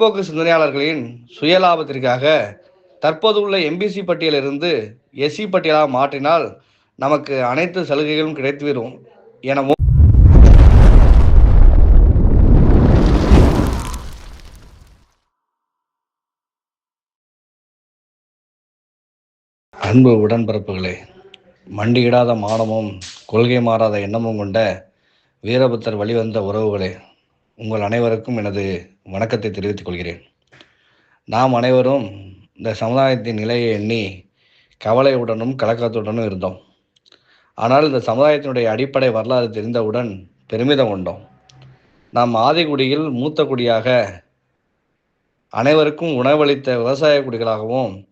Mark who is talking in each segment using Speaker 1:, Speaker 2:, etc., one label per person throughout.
Speaker 1: பிற்போக்கு சிந்தனையாளர்களின் சுயலாபத்திற்காக தற்போது உள்ள எம்பிசி பட்டியலிருந்து எஸ்சி பட்டியலாக மாற்றினால் நமக்கு அனைத்து சலுகைகளும் கிடைத்துவிடும் எனவும் அன்பு உடன்பிறப்புகளே மண்டியிடாத மானமும் கொள்கை மாறாத எண்ணமும் கொண்ட வீரபுத்தர் வழிவந்த உறவுகளே உங்கள் அனைவருக்கும் எனது வணக்கத்தை தெரிவித்துக் கொள்கிறேன். நாம் அனைவரும் இந்த சமுதாயத்தின் நிலையை எண்ணி கவலையுடனும் கலக்கத்துடனும் இருந்தோம். ஆனால் இந்த சமுதாயத்தினுடைய அடிப்படை வரலாறு தெரிந்தவுடன் பெருமிதம் கொண்டோம். நாம் ஆதிக்குடியில் மூத்த குடியாக அனைவருக்கும் உணவளித்த விவசாய குடிகளாகவும்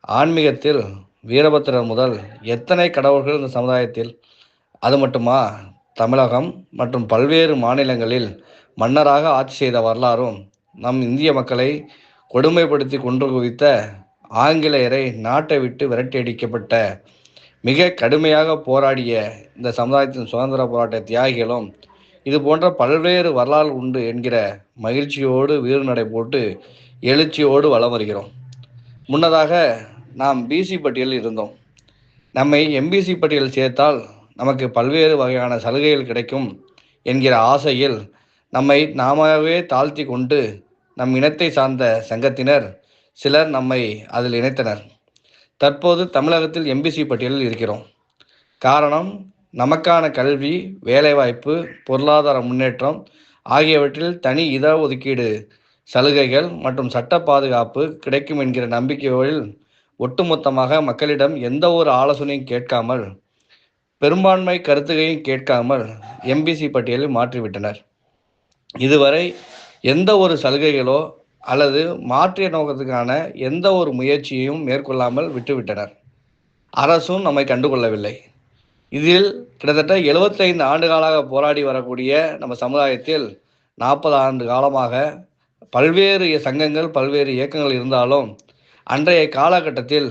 Speaker 1: ஆன்மீகத்தில் வீரபத்திரர் முதல் எத்தனை கடவுள்கள் இந்த சமுதாயத்தில்? அது மட்டுமா? தமிழகம் மற்றும் பல்வேறு மாநிலங்களில் மன்னராக ஆட்சி செய்த வரலாறும் நம் இந்திய மக்களை கொடுமைப்படுத்தி கொன்று குவித்த ஆங்கிலேயரை நாட்டை விட்டு விரட்டியடிக்கப்பட்ட மிக கடுமையாக போராடிய இந்த சமுதாயத்தின் சுதந்திர போராட்ட தியாகிகளும் இது போன்ற பல்வேறு வரலாறு உண்டு என்கிற மகிழ்ச்சியோடு வீறு நடை போட்டு எழுச்சியோடு வலம் வருகிறோம். முன்னதாக நாம் பிசி பட்டியலில் இருந்தோம். நம்மை எம்பிசி பட்டியல் சேர்த்தால் நமக்கு பல்வேறு வகையான சலுகைகள் கிடைக்கும் என்கிற ஆசையில் நம்மை நாமவே தாழ்த்தி கொண்டு நம் இனத்தை சார்ந்த சங்கத்தினர் சிலர் நம்மை அதில் இணைத்தனர். தற்போது தமிழகத்தில் எம்பிசி பட்டியலில் இருக்கிறோம். காரணம் நமக்கான கல்வி வேலைவாய்ப்பு பொருளாதார முன்னேற்றம் ஆகியவற்றில் தனி இட ஒதுக்கீடு சலுகைகள் மற்றும் சட்ட பாதுகாப்பு கிடைக்கும் என்கிற நம்பிக்கைகளில் ஒட்டுமொத்தமாக மக்களிடம் எந்த ஒரு ஆலோசனையும் கேட்காமல் பெரும்பான்மை கருத்துகையும் கேட்காமல் எம்பிசி பட்டியலில் மாற்றிவிட்டனர். இதுவரை எந்த ஒரு சலுகைகளோ அல்லது மாற்றிய நோக்கத்துக்கான எந்த ஒரு முயற்சியையும் மேற்கொள்ளாமல் விட்டுவிட்டனர். அரசும் நம்மை கண்டுகொள்ளவில்லை. இதில் கிட்டத்தட்ட எழுபத்தைந்து ஆண்டு காலாக போராடி வரக்கூடிய நம்ம சமுதாயத்தில் நாற்பது ஆண்டு காலமாக பல்வேறு சங்கங்கள் பல்வேறு இயக்கங்கள் இருந்தாலும் அன்றைய காலகட்டத்தில்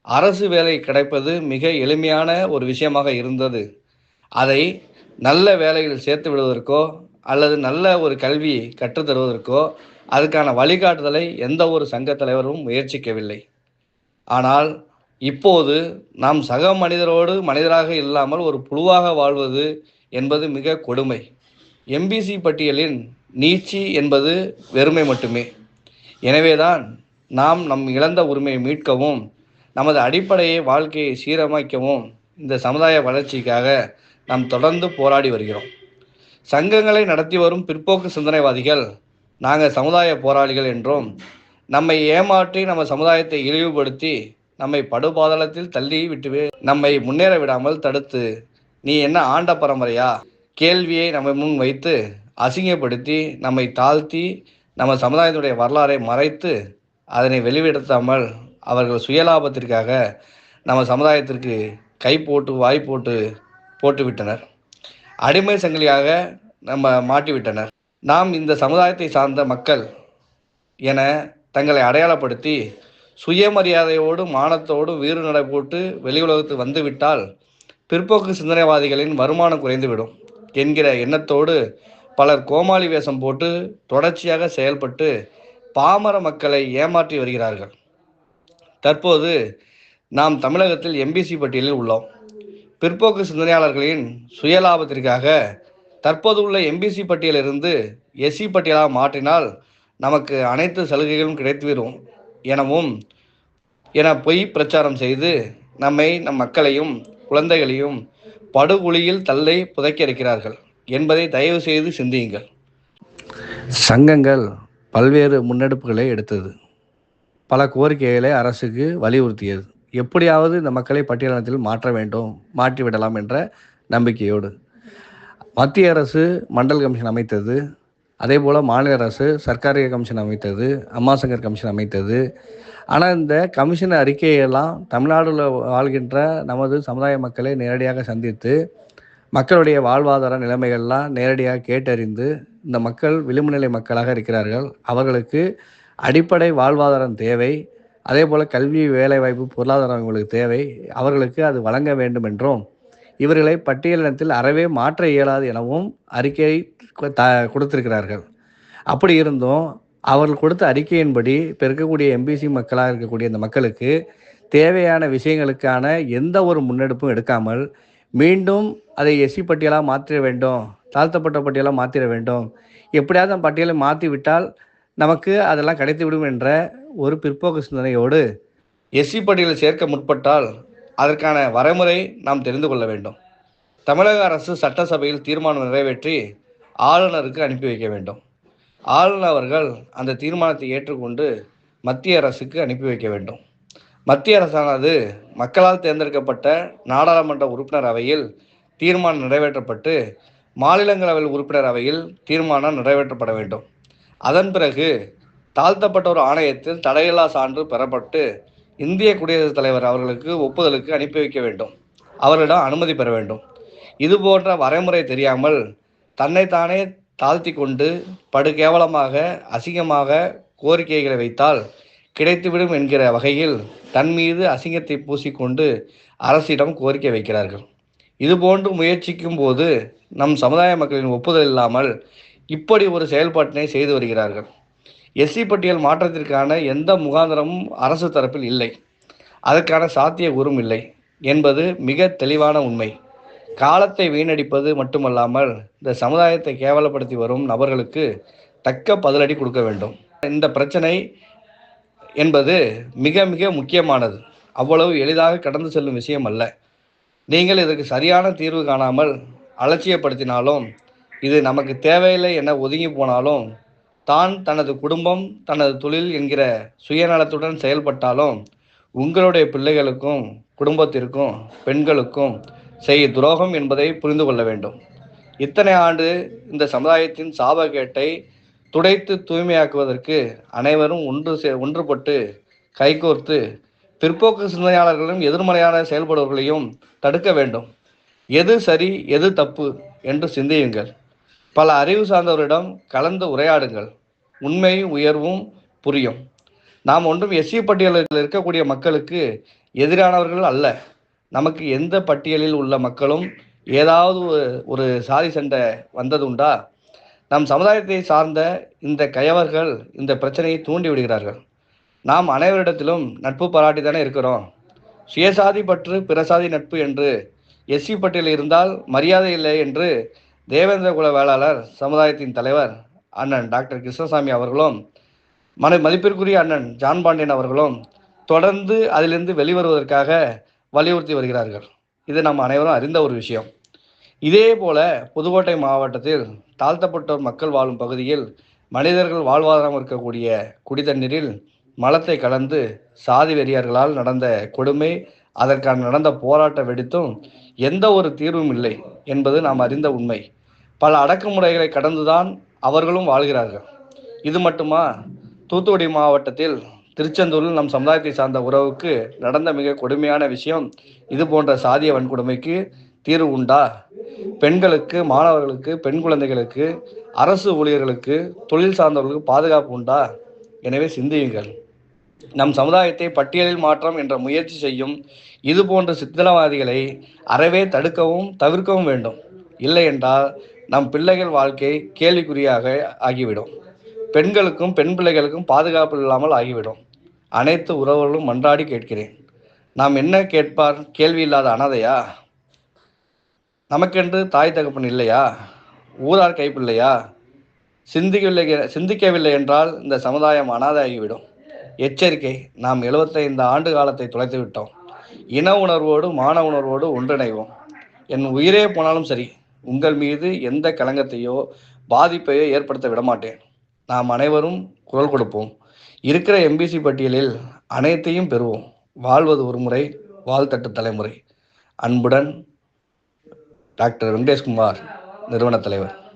Speaker 1: அரசு வேலை கிடைப்பது மிக எளிமையான ஒரு விஷயமாக இருந்தது. அதை நல்ல வேலையில் சேர்த்து விடுவதற்கோ அல்லது நல்ல ஒரு கல்வி கற்றுத்தருவதற்கோ அதுக்கான வழிகாட்டுதலை எந்த ஒரு சங்க தலைவரும் முயற்சிக்கவில்லை. ஆனால் இப்போது நாம் சக மனிதரோடு மனிதராக இல்லாமல் ஒரு புழுவாக வாழ்வது என்பது மிக கொடுமை. எம்பிசி பட்டியலின் நீச்சி என்பது வெறுமை மட்டுமே. எனவேதான் நாம் நம் இழந்த உரிமையை மீட்கவும் நமது அடிப்படையை வாழ்க்கையை சீரமைக்கவும் இந்த சமுதாய வளர்ச்சிக்காக நாம் தொடர்ந்து போராடி வருகிறோம். சங்கங்களை நடத்தி வரும் பிற்போக்கு சிந்தனைவாதிகள் நாங்கள் சமுதாய போராளிகள் என்றும் நம்மை ஏமாற்றி நம்ம சமுதாயத்தை இழிவுபடுத்தி நம்மை படுபாதளத்தில் தள்ளி விட்டு நம்மை முன்னேற விடாமல் தடுத்து நீ என்ன ஆண்ட பரம்பரையா? கேள்வியை நம்ம முன் வைத்து அசிங்கப்படுத்தி நம்மை தாழ்த்தி நம்ம சமுதாயத்துடைய வரலாறை மறைத்து அதனை வெளிப்படுத்தாமல் அவர்கள் சுயலாபத்திற்காக நம்ம சமுதாயத்திற்கு கை போட்டு வாய் போட்டு போட்டுவிட்டனர். அடிமை சங்கிலியாக நம்ம மாட்டிவிட்டனர் நாம் இந்த சமுதாயத்தை சார்ந்த மக்கள் என தங்களை அடையாளப்படுத்தி சுயமரியாதையோடு மானத்தோடு வீறு நடை போட்டு வெளி உலகத்துக்கு வந்துவிட்டால் பிற்போக்கு சிந்தனைவாதிகளின் வருமானம் குறைந்துவிடும் என்கிற எண்ணத்தோடு பலர் கோமாளி வேஷம் போட்டு தொடர்ச்சியாக செயல்பட்டு பாமர மக்களை ஏமாற்றி வருகிறார்கள். தற்போது நாம் தமிழகத்தில் எம்பிசி பட்டியலில் உள்ளோம். பிற்போக்கு சிந்தனையாளர்களின் சுயலாபத்திற்காக தற்போது உள்ள எம்பிசி பட்டியலிருந்து எஸ்சி பட்டியலாக மாற்றினால் நமக்கு அனைத்து சலுகைகளும் கிடைத்துவிடும் எனவும் என பொய் பிரச்சாரம் செய்து நம்மை நம் மக்களையும் குழந்தைகளையும் படுகுழியில் தள்ளை புதைக்க இருக்கிறார்கள் என்பதை தயவு செய்து சிந்தியுங்கள். சங்கங்கள் பல்வேறு முன்னெடுப்புகளை எடுத்தது. பல கோரிக்கைகளை அரசுக்கு வலியுறுத்தியது. எப்படியாவது இந்த மக்களை பட்டியலினத்தில் மாற்ற வேண்டும் மாற்றிவிடலாம் என்ற நம்பிக்கையோடு. மத்திய அரசு மண்டல் கமிஷன் அமைத்தது அதே போல் மாநில அரசு சர்க்காரிய கமிஷன் அமைத்தது அம்மாசங்கர் கமிஷன் அமைத்தது. ஆனால் இந்த கமிஷன் அறிக்கையெல்லாம் தமிழ்நாடுல வாழ்கின்ற நமது சமுதாய மக்களை நேரடியாக சந்தித்து மக்களுடைய வாழ்வாதார நிலைமைகள்லாம் நேரடியாக கேட்டறிந்து இந்த மக்கள் விளிம்புநிலை மக்களாக இருக்கிறார்கள் அவர்களுக்கு அடிப்படை வாழ்வாதாரம் தேவை அதே போல் கல்வி வேலைவாய்ப்பு பொருளாதாரம் அவங்களுக்கு தேவை. அவர்களுக்கு அது வழங்க வேண்டும் என்றும் இவர்களை பட்டியலினத்தில் அறவே மாற்ற இயலாது எனவும் அறிக்கை த கொடுத்திருக்கிறார்கள். அப்படி இருந்தும் அவர்கள் கொடுத்த அறிக்கையின்படி இப்போ இருக்கக்கூடிய எம்பிசி மக்களாக இருக்கக்கூடிய இந்த மக்களுக்கு தேவையான விஷயங்களுக்கான எந்த ஒரு முன்னெடுப்பும் எடுக்காமல் மீண்டும் அதை எஸ்சி பட்டியலாக மாற்றிட வேண்டும் தாழ்த்தப்பட்ட பட்டியலாக மாற்றிட வேண்டும். எப்படியாவது அந்த பட்டியலை மாற்றி விட்டால் நமக்கு அதெல்லாம் கிடைத்துவிடும் என்ற ஒரு பிற்போக்கு சிந்தனையோடு எஸ்சி பட்டியலில் சேர்க்க முற்பட்டால் அதற்கான வரைமுறை நாம் தெரிந்து கொள்ள வேண்டும். தமிழக அரசு சட்டசபையில் தீர்மானம் நிறைவேற்றி ஆளுநருக்கு அனுப்பி வைக்க வேண்டும். ஆளுநர் அவர்கள் அந்த தீர்மானத்தை ஏற்றுக்கொண்டு மத்திய அரசுக்கு அனுப்பி வைக்க வேண்டும். மத்திய அரசானது மக்களால் தேர்ந்தெடுக்கப்பட்ட நாடாளுமன்ற உறுப்பினர் அவையில் தீர்மானம் நிறைவேற்றப்பட்டு மாநிலங்களவை உறுப்பினர் அவையில் தீர்மானம் நிறைவேற்றப்பட வேண்டும். அதன் பிறகு தாழ்த்தப்பட்ட ஒரு ஆணையத்தில் தடையில்லா சான்று பெறப்பட்டு இந்திய குடியரசுத் தலைவர் அவர்களுக்கு ஒப்புதலுக்கு அனுப்பி வைக்க வேண்டும். அவர்களிடம் அனுமதி பெற வேண்டும். இது போன்ற வரைமுறை தெரியாமல் தன்னைத்தானே தாழ்த்தி கொண்டு படு கேவலமாக அசிங்கமாக கோரிக்கைகளை வைத்தால் கிடைத்துவிடும் என்கிற வகையில் தன் மீது அசிங்கத்தை பூசிக்கொண்டு அரசிடம் கோரிக்கை வைக்கிறார்கள். இதுபோன்று முயற்சிக்கும் போது நம் சமுதாய மக்களின் ஒப்புதல் இல்லாமல் இப்படி ஒரு செயல்பாட்டினை செய்து வருகிறார்கள். எஸ்சி பட்டியல் மாற்றத்திற்கான எந்த முகாந்திரமும் அரசு தரப்பில் இல்லை. அதற்கான சாத்திய கூறும் இல்லை என்பது மிக தெளிவான உண்மை. காலத்தை வீணடிப்பது மட்டுமல்லாமல் இந்த சமுதாயத்தை கேவலப்படுத்தி வரும் நபர்களுக்கு தக்க பதிலடி கொடுக்க வேண்டும். இந்த பிரச்சனை என்பது மிக மிக முக்கியமானது. அவ்வளவு எளிதாக கடந்து செல்லும் விஷயம் அல்ல. நீங்கள் இதற்கு சரியான தீர்வு காணாமல் அலட்சியப்படுத்தினாலும் இது நமக்கு தேவையில்லை என ஒதுங்கி போனாலும் தான் தனது குடும்பம் தனது தொழில் என்கிற சுயநலத்துடன் செயல்பட்டாலும் உங்களுடைய பிள்ளைகளுக்கும் குடும்பத்திற்கும் பெண்களுக்கும் செய்ய துரோகம் என்பதை புரிந்து கொள்ள வேண்டும். இத்தனை ஆண்டு இந்த சமுதாயத்தின் சாபகேட்டை துடைத்து தூய்மையாக்குவதற்கு அனைவரும் ஒன்று சே ஒன்றுபட்டு கைகோர்த்து பிற்போக்கு சிந்தனையாளர்களும் எதிர்மறையான செயல்படுவர்களையும் தடுக்க வேண்டும். எது சரி எது தப்பு என்று சிந்தியுங்கள். பல அறிவு சார்ந்தவரிடம் கலந்து உரையாடுங்கள். உண்மை உயர்வும் புரியும். நாம் ஒன்றும் எஸ்சி பட்டியலில் இருக்கக்கூடிய மக்களுக்கு எதிரானவர்கள் அல்ல. நமக்கு எந்த பட்டியலில் உள்ள மக்களும் ஏதாவது ஒரு- ஒரு சாதி சண்டை வந்தது உண்டா நம் சமுதாயத்தை சார்ந்த இந்த கயவர்கள் இந்த பிரச்சனையை தூண்டி விடுகிறார்கள். நாம் அனைவரிடத்திலும் நட்பு பாராட்டி தானே இருக்கிறோம். சுயசாதி பற்று பிறசாதி நட்பு என்று எஸ்சி பட்டியல் இருந்தால் மரியாதை இல்லை என்று தேவேந்திர குல வேளாளர் சமுதாயத்தின் தலைவர் அண்ணன் டாக்டர் கிருஷ்ணசாமி அவர்களும் மன மதிப்பிற்குரிய அண்ணன் ஜான் பாண்டியன் அவர்களும் தொடர்ந்து அதிலிருந்து வெளிவருவதற்காக வலியுறுத்தி வருகிறார்கள். இது நாம் அனைவரும் அறிந்த ஒரு விஷயம். இதே போல புதுக்கோட்டை மாவட்டத்தில் தாழ்த்தப்பட்டோர் மக்கள் வாழும் பகுதியில் மனிதர்கள் வாழ்வாதாரம் இருக்கக்கூடிய குடிதண்ணீரில் மலத்தை கலந்து சாதி வெறியர்களால் நடந்த கொடுமை அதற்கான நடந்த போராட்ட வெடித்தும் எந்த ஒரு தீர்வும் இல்லை என்பது நாம் அறிந்த உண்மை. பல அடக்குமுறைகளை கடந்துதான் அவர்களும் வாழ்கிறார்கள். இது மட்டுமா? தூத்துக்குடி மாவட்டத்தில் திருச்செந்தூரில் நம் சமுதாயத்தை சார்ந்த உறவுக்கு நடந்த மிக கொடுமையான விஷயம் இது போன்ற சாதிய வன்கொடுமைக்கு தீர்வு உண்டா? பெண்களுக்கு மாணவர்களுக்கு பெண் குழந்தைகளுக்கு அரசு ஊழியர்களுக்கு தொழில் சார்ந்தவர்களுக்கு பாதுகாப்பு உண்டா? எனவே சிந்தியுங்கள். நம் சமுதாயத்தை பட்டியலில் மாற்றம் என்ற முயற்சி செய்யும் இது போன்ற சித்திரவாதிகளை அறவே தடுக்கவும் தவிர்க்கவும் வேண்டும். இல்லை என்றால் நம் பிள்ளைகள் வாழ்க்கை கேள்விக்குறியாக ஆகிவிடும். பெண்களுக்கும் பெண் பிள்ளைகளுக்கும் பாதுகாப்பு இல்லாமல் ஆகிவிடும். அனைத்து உறவுகளும் மன்றாடி கேட்கிறேன். நாம் என்ன கேட்பார்? கேள்வி இல்லாத அனாதையா? நமக்கென்று தாய் தகப்பன் இல்லையா? ஊரார் கைப்பிள்ளையா? சிந்திக்கவில்லை சிந்திக்கவில்லை என்றால் இந்த சமுதாயம் அனாதையாகிவிடும். எச்சரிக்கை நாம் 75 ஆண்டு காலத்தை தொலைத்து விட்டோம் இன உணர்வோடு மான உணர்வோடு ஒன்றிணைவோம். என் உயிரே போனாலும் சரி உங்கள் மீது எந்த களங்கத்தையோ பாதிப்பையோ ஏற்படுத்த விடமாட்டேன். நாம் அனைவரும் குரல் கொடுப்போம். இருக்கிற எம்பிசி பட்டியலில் அனைத்தையும் பெறுவோம். வாழ்வது ஒரு முறை வாழ்த்தட்டு தலைமுறை. அன்புடன் டாக்டர் வெங்கடேஷ்குமார் நிறுவன தலைவர்.